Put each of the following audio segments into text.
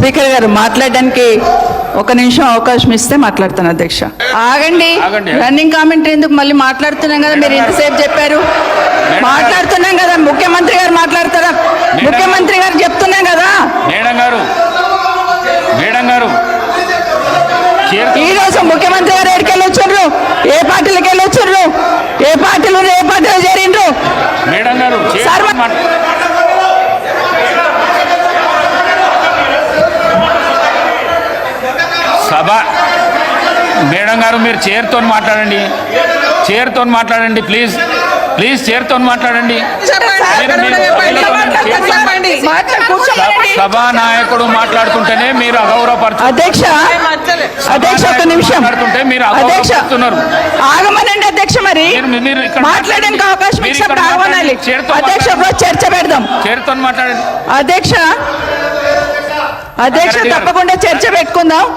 Speaker గారు మాట్లాడడానికి ఒక నిమిషం అవకాశం ఇస్తే మాట్లాడతాను అధ్యక్ష. ఆగండి. రన్నింగ్ కామెంట్ ఎందుకు మళ్ళీ మాట్లాడుతున్నాం కదా మీరు ఇంతసేపు చెప్పారు. మాట్లాడుతున్నాం కదా ముఖ్యమంత్రి గారు మాట్లాడతారా? ముఖ్యమంత్రి గారు చెప్తున్నాం కదా. మేడం గారు. మేడం గారు. ఈ రోజు ముఖ్యమంత్రి గారు ఎక్కడికి వెళ్ళొచ్చారు ఏ పార్టీలకు వెళ్ళొచ్చారు ఏ పార్టీలు ఏ పార్టీలో చేరిండ్రు? మేడం గారు సభ. మేడం గారు మీరు చైర్తో మాట్లాడండి. చైర్తో మాట్లాడండి ప్లీజ్ ప్లీజ్ చైర్తో మాట్లాడండి. సభా నాయకుడు మాట్లాడుతుంటేనే మీరు అగౌరవపరచు అధ్యక్ష అధ్యక్ష ఒక నిమిషం. మాట్లాడుతుంటే మీరు అగౌరవపరుస్తున్నారు. ఆగమనండి అధ్యక్ష మరి. మీరు- మాట్లాడడానికి అవకాశం ఇచ్చినప్పుడు ఆగమనాలి అధ్యక్ష చర్చ పెడదాం. చైర్తో మాట్లాడండి. అధ్యక్ష అధ్యక్ష. తప్పకుండా చర్చ పెట్టుకుందాం.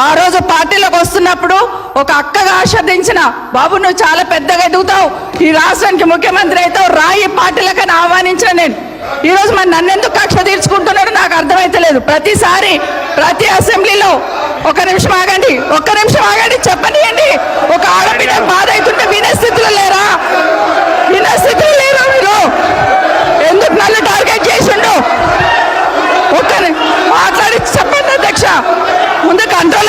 ఆ రోజు పార్టీలోకి వస్తున్నప్పుడు ఒక అక్కగా ఆశీర్దించిన బాబు నువ్వు చాలా పెద్దగా ఎదుగుతావు. ఈ రాష్ట్రానికి ముఖ్యమంత్రి అవుతావు. రాయి పార్టీలకని ఆహ్వానించిన నేను. ఈ రోజు మరి నన్ను ఎందుకు కక్ష తీర్చుకుంటున్నాడు నాకు అర్థమైతలేదు. ప్రతిసారి ప్రతి అసెంబ్లీలో ఒక నిమిషం ఆగండి ఒక్క నిమిషం ఆగండి చెప్పనియండి. ఒక ఆడబిడ్డ బాధ అవుతుంటే వినే స్థితిలో లేరా వినే స్థితిలో లేరా మీరు ఎందుకు నన్ను టార్గెట్ చేసిండు ఒక్క ని- మాట్లాడి చెప్పండి అధ్యక్ష ముందు కంట్రోల్